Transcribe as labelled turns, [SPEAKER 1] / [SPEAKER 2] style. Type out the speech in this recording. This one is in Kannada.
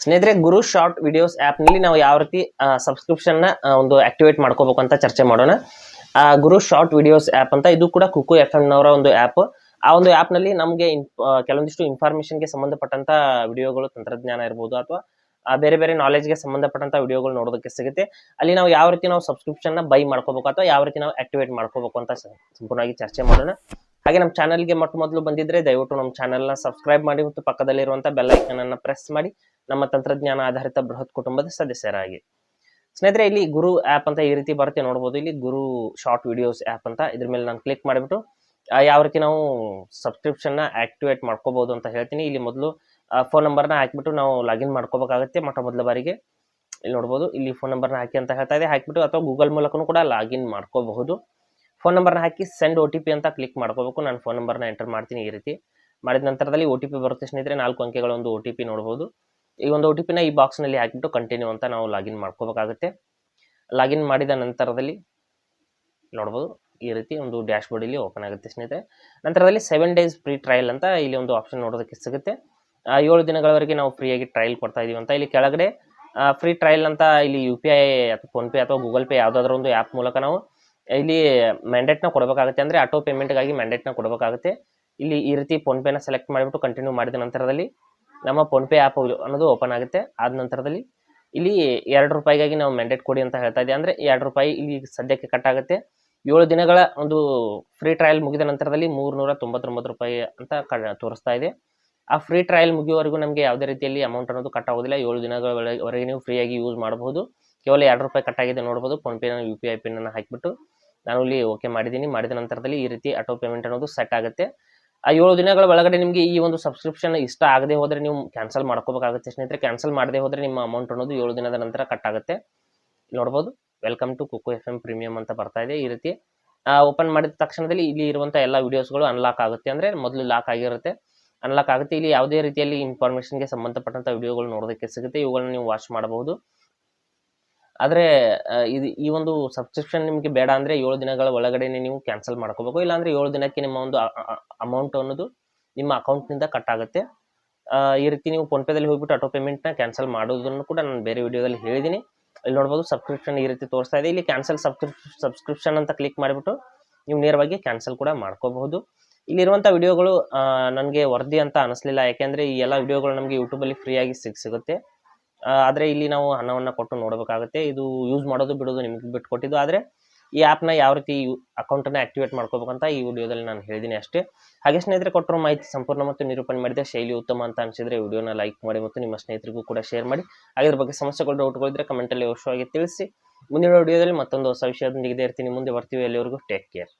[SPEAKER 1] ಸ್ನೇಹಿತರೆ ಗುರು ಶಾರ್ಟ್ ವಿಡಿಯೋಸ್ ಆ್ಯಪ್ನಲ್ಲಿ ನಾವು ಯಾವ ರೀತಿ ಸಬ್ಸ್ಕ್ರಿಪ್ಷನ್ನ ಒಂದು ಆಕ್ಟಿವೇಟ್ ಮಾಡ್ಕೋಬೇಕು ಅಂತ ಚರ್ಚೆ ಮಾಡೋಣ. ಆ, ಗುರು ಶಾರ್ಟ್ ವಿಡಿಯೋಸ್ ಆ್ಯಪ್ ಅಂತ ಇದು ಕೂಡ ಕುಕು ಎಫ್ ಎಂ ನವರ ಒಂದು ಆ್ಯಪ್ ಆ ಒಂದು ಆ್ಯಪ್ನಲ್ಲಿ ನಮಗೆ ಕೆಲವೊಂದಿಷ್ಟು ಇನ್ಫಾರ್ಮೇಷನ್ಗೆ ಸಂಬಂಧಪಟ್ಟಂತ ವಿಡಿಯೋಗಳು ತಂತ್ರಜ್ಞಾನ ಇರ್ಬೋದು ಅಥವಾ ಬೇರೆ ಬೇರೆ knowledge ಗೆ ಸಂಬಂಧಪಟ್ಟಂತ ವಿಡಿಯೋಗಳು ನೋಡೋದಕ್ಕೆ ಸಿಗುತ್ತೆ. ಅಲ್ಲಿ ನಾವು ಯಾವ ರೀತಿ ನಾವು ಸಬ್ಸ್ಕ್ರಿಪ್ಷನ್ನ ಬೈ ಮಾಡ್ಕೋಬೇಕು ಅಥವಾ ಯಾವ ರೀತಿ ನಾವು ಆಕ್ಟಿವೇಟ್ ಮಾಡ್ಕೋಬೇಕು ಅಂತ ಸಂಪೂರ್ಣವಾಗಿ ಚರ್ಚೆ ಮಾಡೋಣ. ಹಾಗೆ ನಮ್ಮ ಚಾನಲ್ಗೆ ಮೊಟ್ಟ ಮೊದಲು ಬಂದಿದ್ರೆ ದಯವಿಟ್ಟು ನಮ್ಮ ಚಾನಲ್ನ ಸಬ್ಸ್ಕ್ರೈಬ್ ಮಾಡಿ ಮತ್ತು ಪಕ್ಕದಲ್ಲಿರುವಂಥ ಬೆಲ್ಲೈಕನನ್ನು ಪ್ರೆಸ್ ಮಾಡಿ. ನಮ್ಮ ತಂತ್ರಜ್ಞಾನ ಆಧಾರಿತ ಬೃಹತ್ ಕುಟುಂಬದ ಸದಸ್ಯರಾಗಿ. ಸ್ನೇಹಿತರೆ, ಇಲ್ಲಿ ಗುರು ಆ್ಯಪ್ ಅಂತ ಈ ರೀತಿ ಬರುತ್ತೆ, ನೋಡ್ಬೋದು. ಇಲ್ಲಿ ಗುರು ಶಾರ್ಟ್ ವಿಡಿಯೋಸ್ ಆ್ಯಪ್ ಅಂತ ಇದ್ರ ಮೇಲೆ ನಾನು ಕ್ಲಿಕ್ ಮಾಡಿಬಿಟ್ಟು ಯಾವ ರೀತಿ ನಾವು ಸಬ್ಸ್ಕ್ರಿಪ್ಷನ್ನ ಆಕ್ಟಿವೇಟ್ ಮಾಡ್ಕೋಬಹುದು ಅಂತ ಹೇಳ್ತೀನಿ. ಇಲ್ಲಿ ಮೊದಲು ಫೋನ್ ನಂಬರ್ನ ಹಾಕಿಬಿಟ್ಟು ನಾವು ಲಾಗಿನ್ ಮಾಡ್ಕೋಬೇಕಾಗುತ್ತೆ ಮೊಟ್ಟ ಮೊದಲ ಬಾರಿಗೆ. ಇಲ್ಲಿ ನೋಡ್ಬೋದು, ಇಲ್ಲಿ ಫೋನ್ ನಂಬರ್ನ ಹಾಕಿ ಅಂತ ಹೇಳ್ತಾ ಇದೆ. ಹಾಕಿಬಿಟ್ಟು ಅಥವಾ ಗೂಗಲ್ ಮೂಲಕನೂ ಕೂಡ ಲಾಗಿನ್ ಮಾಡ್ಕೋಬಹುದು. ಫೋನ್ ನಂಬರ್ನ ಹಾಕಿ ಸೆಂಡ್ ಒ ಟಿ ಪಿ ಅಂತ ಕ್ಲಿಕ್ ಮಾಡ್ಕೋಬೇಕು. ನಾನು ಫೋನ್ ನಂಬರ್ನ ಎಂಟರ್ ಮಾಡ್ತೀನಿ ಈ ರೀತಿ. ಮಾಡಿದ ನಂತರದಲ್ಲಿ ಒ ಟಿ ಪಿ ಬರುತ್ತೆ ಸ್ನೇಹಿತರೆ. ನಾಲ್ಕು ಅಂಕೆಗಳ ಒಂದು ಒ ಟಿ ಪಿ ನೋಡ್ಬೋದು. ಈ ಒಂದು ಒ ಟಿ ಪಿನ ಈ ಬಾಕ್ಸ್ನಲ್ಲಿ ಹಾಕಿಬಿಟ್ಟು ಕಂಟಿನ್ಯೂ ಅಂತ ನಾವು ಲಾಗಿನ್ ಮಾಡ್ಕೋಬೇಕಾಗುತ್ತೆ. ಲಾಗಿನ್ ಮಾಡಿದ ನಂತರದಲ್ಲಿ ನೋಡ್ಬೋದು, ಈ ರೀತಿ ಒಂದು ಡ್ಯಾಶ್ ಬೋರ್ಡ್ ಇಲ್ಲಿ ಓಪನ್ ಆಗುತ್ತೆ ಸ್ನೇಹಿತರೆ. ನಂತರದಲ್ಲಿ ಸೆವೆನ್ ಡೇಸ್ ಫ್ರೀ ಟ್ರಯಲ್ ಅಂತ ಇಲ್ಲಿ ಒಂದು ಆಪ್ಷನ್ ನೋಡೋದಕ್ಕೆ ಸಿಗುತ್ತೆ. ಏಳು ದಿನಗಳವರೆಗೆ ನಾವು ಫ್ರೀಯಾಗಿ ಟ್ರಯಲ್ ಕೊಡ್ತಾ ಇದೀವಿ ಅಂತ. ಇಲ್ಲಿ ಕೆಳಗಡೆ ಫ್ರೀ ಟ್ರಯಲ್ ಅಂತ ಇಲ್ಲಿ ಯು ಪಿ ಐ ಅಥವಾ ಫೋನ್ಪೇ ಅಥವಾ ಗೂಗಲ್ ಪೇ ಯಾವುದಾದ್ರೂ ಒಂದು ಆ್ಯಪ್ ಮೂಲಕ ನಾವು ಇಲ್ಲಿ ಮ್ಯಾಂಡೇಟ್ನ ಕೊಡಬೇಕಾಗುತ್ತೆ. ಅಂದರೆ ಆಟೋ ಪೇಮೆಂಟ್ಗಾಗಿ ಮ್ಯಾಂಡೇಟ್ನ ಕೊಡಬೇಕಾಗುತ್ತೆ. ಇಲ್ಲಿ ಈ ರೀತಿ ಫೋನ್ಪೇನ ಸೆಲೆಕ್ಟ್ ಮಾಡಿಬಿಟ್ಟು ಕಂಟಿನ್ಯೂ ಮಾಡಿದ ನಂತರದಲ್ಲಿ ನಮ್ಮ ಫೋನ್ಪೇ ಆ್ಯಪ್ ಅನ್ನೋದು ಓಪನ್ ಆಗುತ್ತೆ. ಆದ ನಂತರದಲ್ಲಿ ಇಲ್ಲಿ ಎರಡು ರೂಪಾಯಿಗಾಗಿ ನಾವು ಮ್ಯಾಂಡೇಟ್ ಕೊಡಿ ಅಂತ ಹೇಳ್ತಾ ಇದ್ದೀವಿ ಅಂದರೆ ಎರಡು ರೂಪಾಯಿ ಇಲ್ಲಿ ಸದ್ಯಕ್ಕೆ ಕಟ್ ಆಗುತ್ತೆ. ಏಳು ದಿನಗಳ ಒಂದು ಫ್ರೀ ಟ್ರಯಲ್ ಮುಗಿದ ನಂತರದಲ್ಲಿ ಮೂರ್ನೂರ ತೊಂಬತ್ತೊಂಬತ್ತು ರೂಪಾಯಿ ಅಂತ ತೋರಿಸ್ತಾ ಇದೆ. ಆ ಫ್ರೀ ಟ್ರಯಲ್ ಮುಗಿಯುವವರೆಗೂ ನಮಗೆ ಯಾವುದೇ ರೀತಿಯಲ್ಲಿ ಅಮೌಂಟ್ ಅನ್ನೋದು ಕಟ್ ಆಗೋದಿಲ್ಲ. ಏಳು ದಿನಗಳವರೆಗೆ ನೀವು ಫ್ರೀಯಾಗಿ ಯೂಸ್ ಮಾಡಬಹುದು ಕೇವಲ ಎರಡು ರೂಪಾಯಿ ಕಟ್ ಆಗಿದೆ ನೋಡ್ಬೋದು. ಫೋನ್ಪೇನ ಯು ಪಿ ಐ ಪಿನ್ನ ಹಾಕಿಬಿಟ್ಟು. ನಾನು ಇಲ್ಲಿ ಓಕೆ ಮಾಡಿದ್ದೀನಿ. ಮಾಡಿದ ನಂತರದಲ್ಲಿ ಈ ರೀತಿ ಆಟೋ ಪೇಮೆಂಟ್ ಅನ್ನೋದು ಸೆಟ್ ಆಗುತ್ತೆ. ಆ ಏಳು ದಿನಗಳ ಒಳಗಡೆ ನಿಮಗೆ ಈ ಒಂದು ಸಬ್ಸ್ಕ್ರಿಪ್ಷನ್ ಇಷ್ಟ ಆಗದೆ ಹೋದರೆ ನೀವು ಕ್ಯಾನ್ಸಲ್ ಮಾಡ್ಕೋಬೇಕಾಗುತ್ತೆ. ಸ್ನೇಹಿತರೆ ಕ್ಯಾನ್ಸಲ್ ಮಾಡದೆ ಹೋದರೆ ನಿಮ್ಮ ಅಮೌಂಟ್ ಅನ್ನೋದು ಏಳು ದಿನದ ನಂತರ ಕಟ್ ಆಗುತ್ತೆ. ನೋಡ್ಬೋದು. Welcome to Kuku F M premium ಅಂತ ಬರ್ತಾ ಇದೆ. ಈ ರೀತಿ ಓಪನ್ ಮಾಡಿದ ತಕ್ಷಣದಲ್ಲಿ ಇಲ್ಲಿ ಇರುವಂಥ ಎಲ್ಲ ವೀಡಿಯೋಸ್ಗಳು ಅನ್ಲಾಕ್ ಆಗುತ್ತೆ. ಅಂದರೆ ಮೊದಲು ಲಾಕ್ ಆಗಿರುತ್ತೆ. ಅನ್ಲಾಕ್ ಆಗುತ್ತೆ. ಇಲ್ಲಿ ಯಾವುದೇ ರೀತಿಯಲ್ಲಿ ಇನ್ಫಾರ್ಮೇಷನ್ಗೆ ಸಂಬಂಧಪಟ್ಟಂಥ ವಿಡಿಯೋಗಳು ನೋಡೋದಕ್ಕೆ ಸಿಗುತ್ತೆ. ಇವುಗಳನ್ನ ನೀವು ವಾಚ್ ಮಾಡಬಹುದು. ಆದರೆ ಇದು ಈ ಒಂದು ಸಬ್ಸ್ಕ್ರಿಪ್ಷನ್ ನಿಮಗೆ ಬೇಡ ಅಂದರೆ ಏಳು ದಿನಗಳ ಒಳಗಡೆನೆ ನೀವು ಕ್ಯಾನ್ಸಲ್ ಮಾಡ್ಕೋಬೇಕು. ಇಲ್ಲಾಂದರೆ ಏಳು ದಿನಕ್ಕೆ ನಿಮ್ಮ ಒಂದು ಅಮೌಂಟ್ ಅನ್ನೋದು ನಿಮ್ಮ ಅಕೌಂಟ್ನಿಂದ ಕಟ್ ಆಗುತ್ತೆ. ಈ ರೀತಿ ನೀವು ಫೋನ್ಪೇದಲ್ಲಿ ಹೋಗ್ಬಿಟ್ಟು ಆಟೋ ಪೇಮೆಂಟ್ನ ಕ್ಯಾನ್ಸಲ್ ಮಾಡೋದನ್ನು ಕೂಡ ನಾನು ಬೇರೆ ವಿಡಿಯೋದಲ್ಲಿ ಹೇಳಿದ್ದೀನಿ. ಇಲ್ಲಿ ನೋಡ್ಬೋದು ಸಬ್ಸ್ಕ್ರಿಪ್ಷನ್ ಈ ರೀತಿ ತೋರಿಸ್ತಾ ಇದೆ. ಇಲ್ಲಿ ಕ್ಯಾನ್ಸಲ್ ಸಬ್ಸ್ಕ್ರಿಪ್ಷನ್ ಅಂತ ಕ್ಲಿಕ್ ಮಾಡಿಬಿಟ್ಟು ನೀವು ನೇರವಾಗಿ ಕ್ಯಾನ್ಸಲ್ ಕೂಡ ಮಾಡ್ಕೋಬಹುದು. ಇಲ್ಲಿರುವಂಥ ವಿಡಿಯೋಗಳು ನನಗೆ ವರದಿ ಅಂತ ಅನಿಸ್ಲಿಲ್ಲ. ಯಾಕೆಂದರೆ ಈ ಎಲ್ಲ ವಿಡಿಯೋಗಳು ನಮಗೆ ಯೂಟ್ಯೂಬಲ್ಲಿ ಫ್ರೀಯಾಗಿ ಸಿಗ್, ಸಿಗುತ್ತೆ. ಆದರೆ ಇಲ್ಲಿ ನಾವು ಹಣವನ್ನ ಕೊಟ್ಟು ನೋಡಬೇಕಾಗುತ್ತೆ. ಇದು ಯೂಸ್ ಮಾಡೋದು ಬಿಡೋದು ನಿಮ್ಗೆ ಬಿಟ್ಟು ಕೊಟ್ಟಿದ್ದು ಆದರೆ ಈ ಆ್ಯಪ್ನ ಯಾವ ರೀತಿ ಅಕೌಂಟನ್ನು ಆಕ್ಟಿವೇಟ್ ಮಾಡ್ಕೋಬೇಕಂತ ಈ ವಿಡಿಯೋದಲ್ಲಿ ನಾನು ಹೇಳಿದ್ದೀನಿ ಅಷ್ಟೇ. ಹಾಗೆ ಸ್ನೇಹಿತರೆ, ಕೊಟ್ಟರು ಮಾಹಿತಿ ಸಂಪೂರ್ಣ ಮತ್ತು ನಿರೂಪಣೆ ಮಾಡಿದ ಶೈಲಿ ಉತ್ತಮ ಅಂತ ಅನಿಸಿದರೆ ವಿಡಿಯೋನ ಲೈಕ್ ಮಾಡಿ ಮತ್ತು ನಿಮ್ಮ ಸ್ನೇಹಿತರಿಗೂ ಕೂಡ ಶೇರ್ ಮಾಡಿ. ಅದ್ರ ಬಗ್ಗೆ ಸಮಸ್ಯೆಗಳು ಡೌಟ್ಗಳಿದ್ರೆ ಕಮೆಂಟಲ್ಲಿ ಅವಶ್ಯವಾಗಿ ತಿಳಿಸಿ. ಮುಂದಿನ ವಿಡಿಯೋದಲ್ಲಿ ಮತ್ತೊಂದು ಹೊಸ ವಿಷಯದೊಂದಿಗೆ ಇರ್ತೀನಿ ಮುಂದೆ ಬರ್ತೀವಿ. ಅಲ್ಲಿವರೆಗೂ ಟೇಕ್ ಕೇರ್